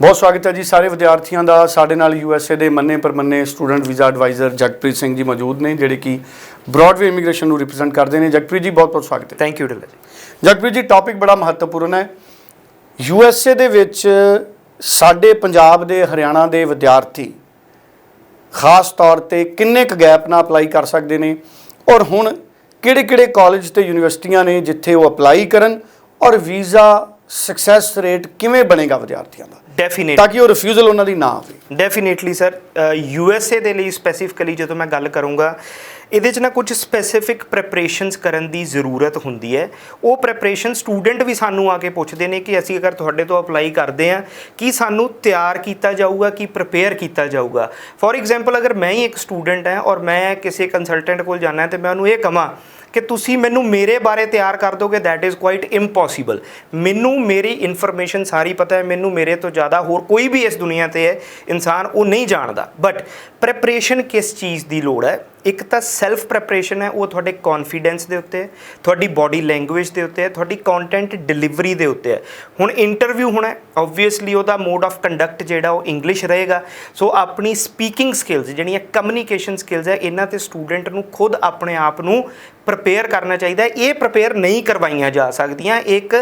ਬਹੁਤ ਸਵਾਗਤ ਹੈ ਜੀ ਸਾਰੇ ਵਿਦਿਆਰਥੀਆਂ ਦਾ। ਸਾਡੇ ਨਾਲ ਯੂਐਸਏ ਦੇ ਮੰਨੇ ਪਰਮੰਨੇ student visa adviser Jagpreet Singh ji ਮੌਜੂਦ ਨੇ ਜਿਹੜੇ ਕਿ ਬ੍ਰੌਡਵੇ ਇਮੀਗ੍ਰੇਸ਼ਨ ਨੂੰ ਰਿਪਰੈਜ਼ੈਂਟ ਕਰਦੇ ਨੇ। ਜਗਪ੍ਰੀਤ ਜੀ ਬਹੁਤ ਬਹੁਤ ਸਵਾਗਤ ਹੈ। Thank you Dhillon ji. ਜਗਪ੍ਰੀਤ ਜੀ ਟੌਪਿਕ ਬੜਾ ਮਹੱਤਵਪੂਰਨ ਹੈ। ਯੂਐਸਏ ਦੇ ਵਿੱਚ ਸਾਡੇ ਪੰਜਾਬ ਦੇ ਹਰਿਆਣਾ ਦੇ ਵਿਦਿਆਰਥੀ ਖਾਸ ਤੌਰ ਤੇ ਕਿੰਨੇ ਕੁ ਗੈਪ ਨਾਲ ਅਪਲਾਈ ਕਰ ਸਕਦੇ ਨੇ ਔਰ ਹੁਣ ਕਿਹੜੇ-ਕਿਹੜੇ ਕਾਲਜ ਤੇ ਯੂਨੀਵਰਸਿਟੀਆਂ ਨੇ ਜਿੱਥੇ ਉਹ ਅਪਲਾਈ ਕਰਨ ਔਰ ਵੀਜ਼ਾ ਸਕਸੈਸ ਰੇਟ ਕਿਵੇਂ ਬਣੇਗਾ ਵਿਦਿਆਰਥੀਆਂ ਦਾ? ਡੈਫੀਨੇਟ ਤਾਂ ਕਿ ਉਹ ਰਿਫਿਊਜ਼ਲ ਉਹਨਾਂ ਦੀ ਨਾ ਆਵੇ। Definitely sir U S A ਦੇ ਲਈ ਸਪੈਸੀਫਿਕਲੀ ਜਦੋਂ ਮੈਂ ਗੱਲ ਕਰੂੰਗਾ ਇਹਦੇ 'ਚ ਨਾ ਕੁਝ ਸਪੈਸੀਫਿਕ ਪ੍ਰੈਪਰੇਸ਼ਨਸ ਕਰਨ ਦੀ ਜ਼ਰੂਰਤ ਹੁੰਦੀ ਹੈ। ਉਹ ਪ੍ਰੈਪਰੇਸ਼ਨ ਸਟੂਡੈਂਟ ਵੀ ਸਾਨੂੰ ਆ ਕੇ ਪੁੱਛਦੇ ਨੇ ਕਿ ਅਸੀਂ ਅਗਰ ਤੁਹਾਡੇ ਤੋਂ ਅਪਲਾਈ ਕਰਦੇ ਹਾਂ ਕੀ ਸਾਨੂੰ ਤਿਆਰ ਕੀਤਾ ਜਾਊਗਾ ਕਿ ਪ੍ਰਿਪੇਅਰ ਕੀਤਾ ਜਾਊਗਾ? ਫੋਰ ਐਗਜ਼ਾਮਪਲ ਅਗਰ ਮੈਂ ਹੀ ਇੱਕ ਸਟੂਡੈਂਟ ਹਾਂ ਔਰ ਮੈਂ ਕਿਸੇ ਕੰਸਲਟੈਂਟ ਕੋਲ ਜਾਣਾ ਹੈ ਤੇ ਮੈਂ ਉਹਨੂੰ ਇਹ ਕਹਾਂ ਕਿ ਤੁਸੀਂ ਮੈਨੂੰ ਮੇਰੇ ਬਾਰੇ ਤਿਆਰ ਕਰ ਦੋਗੇ ਥੈਟ ਇਜ਼ ਕੁਆਇਟ ਇੰਪੋਸੀਬਲ ਮੈਨੂੰ ਮੇਰੀ ਇਨਫੋਰਮੇਸ਼ਨ ਸਾਰੀ ਪਤਾ ਹੈ, ਮੈਨੂੰ ਮੇਰੇ ਤੋਂ ਜ਼ਿਆਦਾ ਹੋਰ ਕੋਈ ਵੀ ਇਸ ਦੁਨੀਆ ਤੇ ਹੈ, ਇਨਸਾਨ ਉਹ ਨਹੀਂ ਜਾਣਦਾ। ਬਟ ਪ੍ਰੈਪਰੇਸ਼ਨ ਕਿਸ ਚੀਜ਼ ਦੀ ਲੋੜ ਹੈ? ਇੱਕ ਤਾਂ ਸੈਲਫ ਪ੍ਰੈਪਰੇਸ਼ਨ ਹੈ, ਉਹ ਤੁਹਾਡੇ ਕੌਨਫੀਡੈਂਸ ਦੇ ਉੱਤੇ ਹੈ, ਤੁਹਾਡੀ ਬਾਡੀ ਲੈਂਗੁਏਜ ਦੇ ਉੱਤੇ ਹੈ, ਤੁਹਾਡੀ ਕੰਟੈਂਟ ਡਿਲੀਵਰੀ ਦੇ ਉੱਤੇ ਹੈ। ਹੁਣ ਇੰਟਰਵਿਊ ਹੋਣਾ ਆਬਵੀਅਸਲੀ ਉਹਦਾ ਮੋਡ ਆਫ ਕੰਡਕਟ ਜਿਹੜਾ ਉਹ ਇੰਗਲਿਸ਼ ਰਹੇਗਾ। ਸੋ ਆਪਣੀ ਸਪੀਕਿੰਗ ਸਕਿੱਲਸ ਜਿਹੜੀਆਂ ਕਮਿਊਨੀਕੇਸ਼ਨ ਸਕਿੱਲਸ ਹੈ, ਇਹਨਾਂ ਤੇ ਸਟੂਡੈਂਟ ਨੂੰ ਖੁਦ ਆਪਣੇ ਆਪ ਨੂੰ ਪ੍ਰਪੇਅਰ ਪ੍ਰਪੇਅਰ ਕਰਨਾ ਚਾਹੀਦਾ ਇਹ ਪ੍ਰਪੇਅਰ ਨਹੀਂ ਕਰਵਾਈਆਂ ਜਾ ਸਕਦੀਆਂ। ਇੱਕ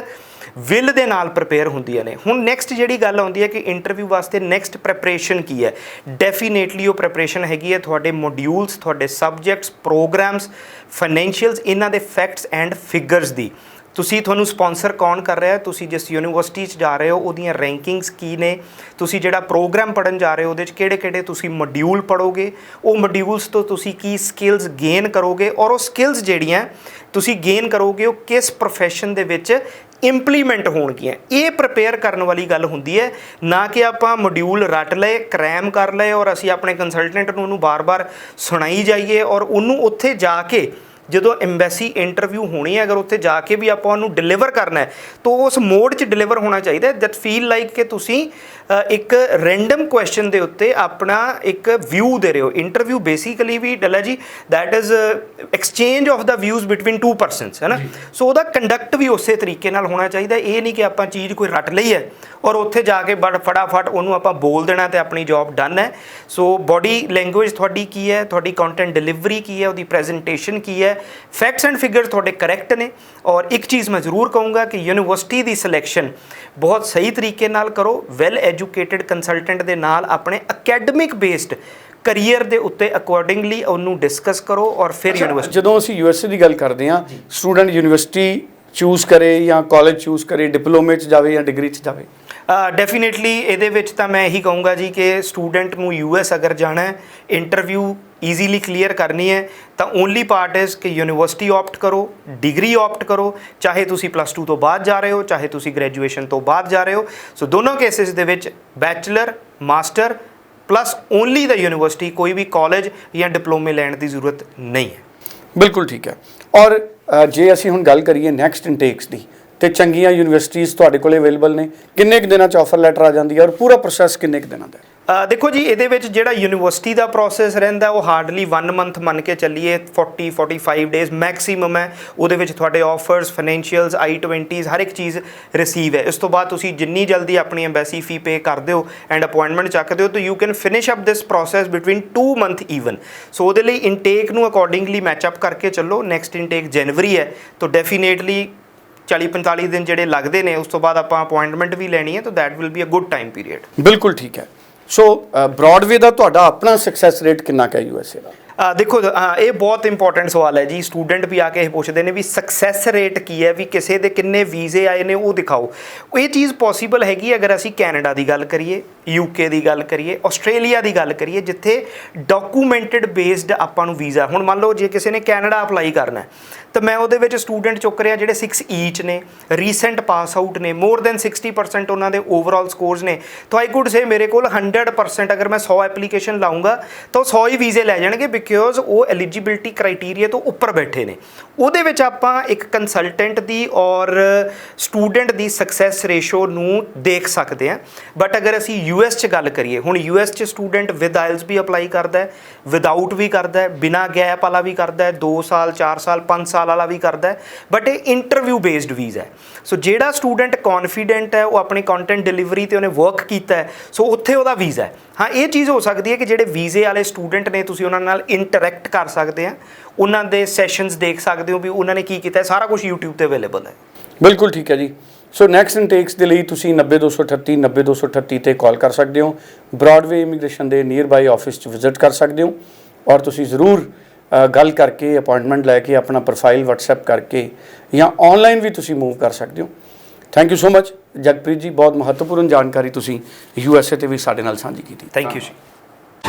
ਵਿਲ ਦੇ ਨਾਲ ਪ੍ਰਪੇਅਰ ਹੁੰਦੀਆਂ ਨੇ। ਹੁਣ ਨੈਕਸਟ ਜਿਹੜੀ ਗੱਲ ਆਉਂਦੀ ਹੈ ਕਿ ਇੰਟਰਵਿਊ ਵਾਸਤੇ ਨੈਕਸਟ ਪ੍ਰੈਪਰੇਸ਼ਨ ਕੀ ਹੈ? ਡੈਫੀਨੇਟਲੀ ਉਹ ਪ੍ਰੈਪਰੇਸ਼ਨ ਹੈਗੀ ਹੈ। ਤੁਹਾਡੇ ਮੋਡਿਊਲਸ ਤੁਹਾਡੇ ਸਬਜੈਕਟਸ ਪ੍ਰੋਗਰਾਮਸ ਫਾਈਨੈਂਸ਼ੀਅਲਸ ਇਹਨਾਂ ਦੇ ਫੈਕਟਸ ਐਂਡ ਫਿਗਰਸ ਦੀ। ਤੁਸੀਂ ਤੁਹਾਨੂੰ ਸਪਾਂਸਰ ਕੌਣ ਕਰ ਰਿਹਾ ਹੈ? ਤੁਸੀਂ ਜਿਸ ਯੂਨੀਵਰਸਿਟੀ 'ਚ ਜਾ ਰਹੇ ਹੋ, ਉਹਦੀਆਂ ਰੈਂਕਿੰਗਸ ਕੀ ਨੇ? ਤੁਸੀਂ ਜਿਹੜਾ ਪ੍ਰੋਗਰਾਮ ਪੜਨ ਜਾ ਰਹੇ ਹੋ, ਉਹਦੇ 'ਚ ਕਿਹੜੇ-ਕਿਹੜੇ ਤੁਸੀਂ ਮੋਡਿਊਲ ਪੜੋਗੇ ਉਹ ਮੋਡਿਊਲਸ ਤੋਂ ਤੁਸੀਂ ਕੀ ਸਕਿੱਲਸ ਗੇਨ ਕਰੋਗੇ? ਔਰ ਉਹ ਸਕਿੱਲਸ ਜਿਹੜੀਆਂ ਤੁਸੀਂ ਗੇਨ ਕਰੋਗੇ, ਉਹ ਕਿਸ ਪ੍ਰੋਫੈਸ਼ਨ ਦੇ ਵਿੱਚ ਇੰਪਲੀਮੈਂਟ ਹੋਣਗੀਆਂ? ਇਹ ਪ੍ਰਪੇਅਰ ਕਰਨ ਵਾਲੀ ਗੱਲ ਹੁੰਦੀ ਹੈ, ਨਾ ਕਿ ਆਪਾਂ ਮੋਡਿਊਲ ਰੱਟ ਲਏ ਕ੍ਰੈਮ ਕਰ ਲਏ, ਔਰ ਅਸੀਂ ਆਪਣੇ ਕੰਸਲਟੈਂਟ ਨੂੰ ਉਹਨੂੰ ਬਾਰ-ਬਾਰ ਸੁਣਾਈ ਜਾਈਏ, ਔਰ ਉਹਨੂੰ ਉੱਥੇ ਜਾ ਕੇ ਜਦੋਂ ਐਮਬੈਸੀ ਇੰਟਰਵਿਊ ਹੋਣੀ ਹੈ ਅਗਰ ਉੱਥੇ ਜਾ ਕੇ ਵੀ ਆਪਾਂ ਉਹਨੂੰ ਡਿਲੀਵਰ ਕਰਨਾ ਹੈ ਤਾਂ ਉਸ ਮੋਡ 'ਚ ਡਿਲੀਵਰ ਹੋਣਾ ਚਾਹੀਦਾ ਦੈਟ ਫੀਲ ਲਾਈਕ ਕਿ ਤੁਸੀਂ ਇੱਕ ਰੈਂਡਮ ਕੁਐਸਚਨ ਦੇ ਉੱਤੇ ਆਪਣਾ ਇੱਕ ਵਿਊ ਦੇ ਰਹੇ ਹੋ। Interview basically we Dalla ji that is exchange of the views between two persons ਹੈ ਨਾ? ਸੋ ਉਹਦਾ ਕੰਡਕਟ ਵੀ ਉਸੇ ਤਰੀਕੇ ਨਾਲ ਹੋਣਾ ਚਾਹੀਦਾ ਇਹ ਨਹੀਂ ਕਿ ਆਪਾਂ ਚੀਜ਼ ਕੋਈ ਰੱਟ ਲਈ ਹੈ ਔਰ ਉੱਥੇ ਜਾ ਕੇ ਬੜ ਫਟਾਫਟ ਉਹਨੂੰ ਆਪਾਂ ਬੋਲ ਦੇਣਾ ਤੇ ਆਪਣੀ ਜੌਬ ਡਨ ਹੈ। ਸੋ ਬਾਡੀ ਲੈਂਗੁਏਜ ਤੁਹਾਡੀ ਕੀ ਹੈ? ਤੁਹਾਡੀ ਕੰਟੈਂਟ ਡਿਲੀਵਰੀ ਕੀ ਹੈ? ਉਹਦੀ ਪ੍ਰੈਜੈਂਟੇਸ਼ਨ ਕੀ ਹੈ? ਫੈਕਟਸ ਐਂਡ ਫਿਗਰਸ ਤੁਹਾਡੇ ਕਰੈਕਟ ਨੇ ਔਰ ਇੱਕ ਚੀਜ਼ ਮੈਂ ਜ਼ਰੂਰ ਕਹੂੰਗਾ ਕਿ ਯੂਨੀਵਰਸਿਟੀ ਦੀ ਸਿਲੈਕਸ਼ਨ ਬਹੁਤ ਸਹੀ ਤਰੀਕੇ ਨਾਲ ਕਰੋ ਵੈਲ ਐਜੂਕੇਟਿਡ ਕੰਸਲਟੈਂਟ ਦੇ ਨਾਲ ਆਪਣੇ ਅਕੈਡਮਿਕ ਬੇਸਡ ਕੈਰੀਅਰ ਦੇ ਉੱਤੇ ਅਕੋਰਡਿੰਗਲੀ ਉਹਨੂੰ ਡਿਸਕਸ ਕਰੋ ਔਰ ਫਿਰ ਯੂਨੀਵਰਸਿਟੀ ਜਦੋਂ ਅਸੀਂ ਯੂਐਸਏ ਦੀ ਗੱਲ ਕਰਦੇ ਹਾਂ ਸਟੂਡੈਂਟ ਯੂਨੀਵਰਸਿਟੀ ਚੂਜ਼ ਕਰੇ ਜਾਂ ਕਾਲਜ ਚੂਜ਼ ਕਰੇ ਡਿਪਲੋਮੇ 'ਚ ਜਾਵੇ ਜਾਂ ਡਿਗਰੀ 'ਚ ਜਾਵੇ? ਡੈਫੀਨੇਟਲੀ ਇਹਦੇ ਵਿੱਚ ਤਾਂ ਮੈਂ ਇਹੀ ਕਹੂੰਗਾ ਜੀ ਕਿ ਸਟੂਡੈਂਟ ਨੂੰ ਯੂਐਸ ਅਗਰ ਜਾਣਾ ਹੈ ਇੰਟਰਵਿਊ ਈਜ਼ੀਲੀ ਕਲੀਅਰ ਕਰਨੀ ਹੈ, ਤਾਂ ਓਨਲੀ ਪਾਰਟ ਇਜ਼ ਕਿ ਯੂਨੀਵਰਸਿਟੀ ਆਪਟ ਕਰੋ ਡਿਗਰੀ ਆਪਟ ਕਰੋ, ਚਾਹੇ ਤੁਸੀਂ ਪਲੱਸ 2 ਤੋਂ ਬਾਅਦ ਜਾ ਰਹੇ ਹੋ, ਚਾਹੇ ਤੁਸੀਂ ਗ੍ਰੈਜੂਏਸ਼ਨ ਤੋਂ ਬਾਅਦ ਜਾ ਰਹੇ ਹੋ। ਸੋ ਦੋਨੋਂ ਕੇਸਿਸ ਦੇ ਵਿੱਚ ਬੈਚਲਰ ਮਾਸਟਰ ਪਲੱਸ ਓਨਲੀ ਦਾ ਯੂਨੀਵਰਸਿਟੀ ਕੋਈ ਵੀ ਕਾਲਜ ਜਾਂ ਡਿਪਲੋਮੇ ਲੈਣ ਦੀ ਜ਼ਰੂਰਤ ਨਹੀਂ ਹੈ। ਬਿਲਕੁਲ ਠੀਕ ਹੈ। ਔਰ ਜੇ ਅਸੀਂ ਹੁਣ ਗੱਲ ਕਰੀਏ ਨੈਕਸਟ ਇਨਟੇਕਸ ਦੀ, ਤੇ ਚੰਗੀਆਂ ਯੂਨੀਵਰਸਿਟੀਆਂ ਤੁਹਾਡੇ ਕੋਲ ਅਵੇਲੇਬਲ ਨੇ। ਕਿੰਨੇ ਕੁ ਦਿਨਾਂ 'ਚ ਆਫਰ ਲੈਟਰ ਆ ਜਾਂਦੀ ਹੈ ਔਰ ਪੂਰਾ ਪ੍ਰੋਸੈਸ ਕਿੰਨੇ ਕੁ ਦਿਨਾਂ ਦਾ ਹੈ? ਦੇਖੋ ਜੀ, ਇਹਦੇ ਵਿੱਚ ਜਿਹੜਾ ਯੂਨੀਵਰਸਿਟੀ ਦਾ ਪ੍ਰੋਸੈਸ ਰਹਿੰਦਾ, ਉਹ ਹਾਰਡਲੀ 1 ਮੰਥ ਮੰਨ ਕੇ ਚੱਲੀਏ 40 45 ਡੇਜ਼ ਮੈਕਸਿਮਮ ਹੈ। ਉਹਦੇ ਵਿੱਚ ਤੁਹਾਡੇ ਆਫਰਸ ਫਾਈਨੈਂਸ਼ੀਅਲਸ i20s ਹਰ ਇੱਕ ਚੀਜ਼ ਰਿਸੀਵ ਹੈ। ਇਸ ਤੋਂ ਬਾਅਦ ਤੁਸੀਂ ਜਿੰਨੀ ਜਲਦੀ ਆਪਣੀ ਐਮਬੈਸੀ ਫੀ ਪੇ ਕਰ ਦਿਓ ਐਂਡ ਅਪਾਇੰਟਮੈਂਟ ਚੱਕਦੇ ਹੋ ਤਾਂ you can finish up this process between 2 month even so ਉਹਦੇ ਲਈ ਇਨਟੇਕ ਨੂੰ ਅਕੋਰਡਿੰਗਲੀ ਮੈਚ ਅਪ ਕਰਕੇ ਚੱਲੋ। ਨੈਕਸਟ ਇਨਟੇਕ ਜਨਵਰੀ ਹੈ, ਤਾਂ ਡੈਫੀਨੇਟਲੀ 40 45 ਦਿਨ ਜਿਹੜੇ ਲੱਗਦੇ ਨੇ, ਉਸ ਤੋਂ ਬਾਅਦ ਆਪਾਂ ਅਪਾਇੰਟਮੈਂਟ ਵੀ ਲੈਣੀ ਹੈ, ਤਾਂ that will be a good time period ਬਿਲਕੁਲ ਠੀਕ ਹੈ। ਸੋ ਬ੍ਰੌਡਵੇ uh, ਦਾ ਤੁਹਾਡਾ ਆਪਣਾ ਸਕਸੈਸ ਰੇਟ ਕਿੰਨਾ ਕੁ ਹੈ ਯੂਐਸਏ ਦਾ? ਦੇਖੋ ਇਹ ਬਹੁਤ ਇੰਪੋਰਟੈਂਟ ਸਵਾਲ ਹੈ ਜੀ। ਸਟੂਡੈਂਟ ਵੀ ਆ ਕੇ ਇਹ ਪੁੱਛਦੇ ਨੇ ਵੀ ਸਕਸੈਸ ਰੇਟ ਕੀ ਹੈ, ਵੀ ਕਿਸੇ ਦੇ ਕਿੰਨੇ ਵੀਜ਼ੇ ਆਏ ਨੇ, ਉਹ ਦਿਖਾਓ। ਇਹ ਚੀਜ਼ ਪੋਸੀਬਲ ਹੈਗੀ ਅਗਰ ਅਸੀਂ ਕੈਨੇਡਾ ਦੀ ਗੱਲ ਕਰੀਏ ਯੂਕੇ ਦੀ ਗੱਲ ਕਰੀਏ ਆਸਟ੍ਰੇਲੀਆ ਦੀ ਗੱਲ ਕਰੀਏ, ਜਿੱਥੇ ਡਾਕੂਮੈਂਟਡ ਬੇਸਡ ਆਪਾਂ ਨੂੰ ਵੀਜ਼ਾ ਹੁਣ ਮੰਨ ਲਓ ਜੇ ਕਿਸੇ ਨੇ ਕੈਨੇਡਾ ਅਪਲਾਈ ਕਰਨਾ ਤਾਂ ਮੈਂ ਉਹਦੇ ਵਿੱਚ ਸਟੂਡੈਂਟ ਚੁੱਕ ਰਿਹਾ ਜਿਹੜੇ 6 ਈਚ e ਨੇ ਰੀਸੈਂਟ ਪਾਸ ਆਊਟ ਨੇ ਮੋਰ ਦੈਨ 60% ਉਹਨਾਂ ਦੇ ਓਵਰਆਲ ਸਕੋਰਸ ਨੇ। ਤਾਂ ਆਈ ਕੁਡ ਸੇ ਮੇਰੇ ਕੋਲ 100% ਅਗਰ ਮੈਂ 100 ਐਪਲੀਕੇਸ਼ਨ ਲਾਉਂਗਾ ਤਾਂ ਉਹ 100 ਹੀ ਵੀਜ਼ੇ ਲੈ ਜਾਣਗੇ ਬਿਕੋਜ਼ ਉਹ ਐਲੀਜੀਬਿਲਟੀ ਕ੍ਰਾਈਟੇਰੀਆ ਤੋਂ ਉੱਪਰ ਬੈਠੇ ਨੇ। ਉਹਦੇ ਵਿੱਚ ਆਪਾਂ ਇੱਕ ਕੰਸਲਟੈਂਟ ਦੀ ਔਰ ਸਟੂਡੈਂਟ ਦੀ ਸਕਸੈਸ ਰੇਸ਼ੋ ਨੂੰ ਦੇਖ ਸਕਦੇ ਹਾਂ। ਬਟ ਅਗਰ ਅਸੀਂ ਯੂਐਸ 'ਚ ਗੱਲ ਕਰੀਏ, ਹੁਣ ਯੂਐਸ 'ਚ ਸਟੂਡੈਂਟ ਵਿਦ ਆਇਲਸ ਵੀ ਅਪਲਾਈ ਕਰਦਾ ਹੈ ਵਿਦਆਊਟ ਵੀ ਕਰਦਾ ਹੈ, ਬਿਨਾ ਗੈਪ ਵਾਲਾ ਵੀ ਕਰਦਾ ਹੈ 2 ਸਾਲ 4 ਸਾਲ 5 ਸਾਲ ਵਾਲਾ ਵੀ ਕਰਦਾ ਹੈ। ਬਟ ਇਹ ਇੰਟਰਵਿਊ ਬੇਸਡ ਵੀਜ਼ਾ ਹੈ। ਸੋ ਜਿਹੜਾ ਸਟੂਡੈਂਟ ਕੌਨਫੀਡੈਂਟ ਹੈ, ਉਹ ਆਪਣੇ ਕੰਟੈਂਟ ਡਿਲੀਵਰੀ ਤੇ ਉਹਨੇ ਵਰਕ ਕੀਤਾ ਹੈ। ਸੋ ਉੱਥੇ ਉਹਦਾ ਵੀਜ਼ਾ ਹੈ। ਹਾਂ, ਇਹ ਚੀਜ਼ ਹੋ ਸਕਦੀ ਹੈ ਕਿ ਜਿਹੜੇ ਵੀਜ਼ੇ ਵਾਲੇ ਸਟੂਡੈਂਟ ਨੇ, ਤੁਸੀਂ ਉਹਨਾਂ ਨਾਲ ਇੰਟਰੈਕਟ ਕਰ ਸਕਦੇ ਆ। ਉਹਨਾਂ ਦੇ ਸੈਸ਼ਨਸ ਦੇਖ ਸਕਦੇ ਹੋ ਵੀ ਉਹਨਾਂ ਨੇ ਕੀ ਕੀਤਾ ਸਾਰਾ ਕੁਝ YouTube ਤੇ ਅਵੇਲੇਬਲ ਹੈ। ਬਿਲਕੁਲ ਠੀਕ ਹੈ ਜੀ। ਸੋ ਨੈਕਸਟ ਇਨਟੇਕਸ ਦੇ ਲਈ ਤੁਸੀਂ 90238 90238 ਤੇ ਕਾਲ ਕਰ ਸਕਦੇ ਹੋ। ਬ੍ਰਾਡਵੇ ਇਮੀਗ੍ਰੇਸ਼ਨ ਦੇ ਨੀਅਰ ਬਾਈ ਆਫਿਸ 'ਚ ਵਿਜ਼ਿਟ ਕਰ ਸਕਦੇ ਹੋ। ਔਰ ਤੁਸੀਂ ਜ਼ਰੂਰ ਗੱਲ ਕਰਕੇ ਅਪਾਇੰਟਮੈਂਟ ਲੈ ਕੇ ਆਪਣਾ ਪ੍ਰੋਫਾਈਲ WhatsApp ਕਰਕੇ ਜਾਂ ਆਨਲਾਈਨ ਵੀ ਤੁਸੀਂ ਮੂਵ ਕਰ ਸਕਦੇ ਹੋ। Thank you so much Jagpreet ji ਬਹੁਤ ਮਹੱਤਵਪੂਰਨ ਜਾਣਕਾਰੀ ਤੁਸੀਂ USA ਤੇ ਵੀ ਸਾਡੇ ਨਾਲ ਸਾਂਝੀ ਕੀਤੀ। ਥੈਂਕ ਯੂ ਜੀ।